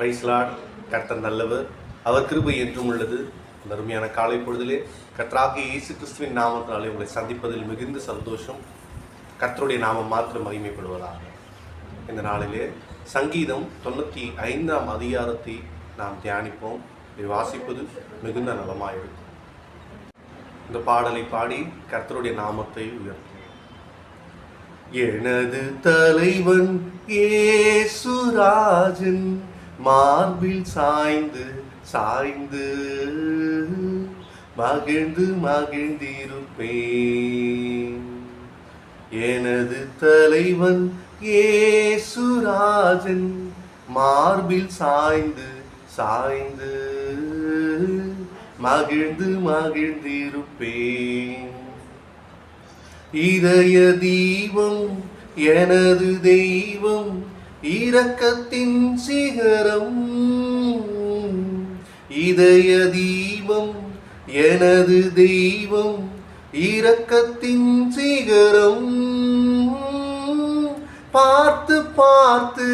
பிரைஸ்லாட் கர்த்தர் நல்லவர். அவர் கிருபை என்றும் உள்ளது. இந்த அருமையான காலை பொழுதிலே கர்த்தராகிய இயேசு கிறிஸ்துவின் நாமத்தினாலே உங்களை சந்திப்பதில் மிகுந்த சந்தோஷம். கர்த்தருடைய நாமம் மாத்திரம் மகிமைப்படுவதாக. இந்த நாளிலே சங்கீதம் தொண்ணூற்றி ஐந்தாம் அதிகாரத்தை நாம் தியானிப்போம். இதை வாசிப்பது மிகுந்த நலமாயிருக்கும். இந்த பாடலை பாடி கர்த்தருடைய நாமத்தை உயர்த்தும் எனது தலைவன் ஏசுராஜன் மார்பில் சாய்ந்து சாய்ந்து மகிழ்ந்து மகிழ்ந்திருப்பேன். எனது தலைவன் ஏசுராஜன் மார்பில் சாய்ந்து சாய்ந்து மகிழ்ந்து மகிழ்ந்திருப்பேன். இதய தீபம் எனது தெய்வம் இரக்கத்தின் சிகரம். இதய தீபம் எனது தெய்வம். இரக்கத்தின் சிகரம். பார்த்து பார்த்து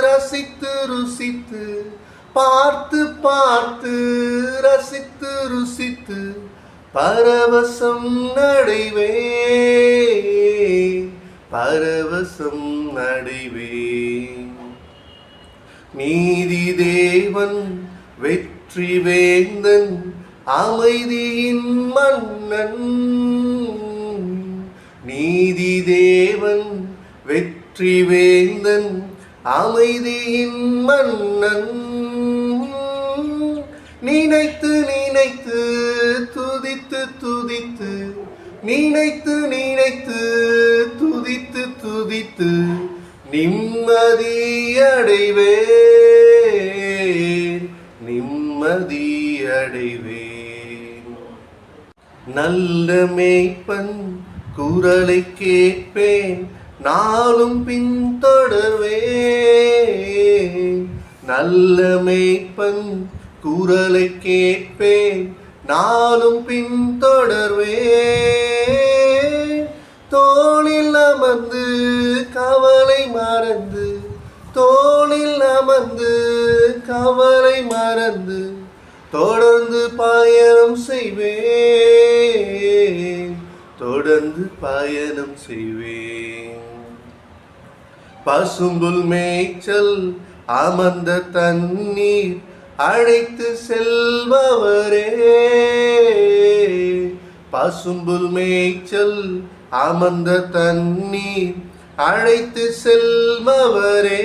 ரசித்து ருசித்து பார்த்து பார்த்து ரசித்து ருசித்து பரவசம் நடைவே பரவசம் நடைவே நீதி தேவன் வெற்றி வேந்தன் அமைதியின் மன்னன். நீதி தேவன் வெற்றி வேந்தன் அமைதியின் மன்னன். நினைத்து நினைத்து துதித்து துதித்து நினைத்து நினைத்து துதித்து துதித்து நிம்மதியடைவேன். நல்ல மேய்ப்பன் குரலை கேட்பேன். நாளும் பின்தொடர்வேன். நல்ல மேய்ப்பன் குரலை கேட்பேன். நாளும் பின்தொடர்வேன். மறந்து தோளில் அமர்ந்து கவலை மறந்து தொடர்ந்து பயணம் செய்வேன். தொடர்ந்து பயணம் செய்வேன். பசும்புல் மேய்ச்சல் அமர்ந்த தண்ணீர் அழைத்து செல்பவரே. பசும்புல் மேய்ச்சல் அமர்ந்த தண்ணீர் அழைத்து செல்பவரே.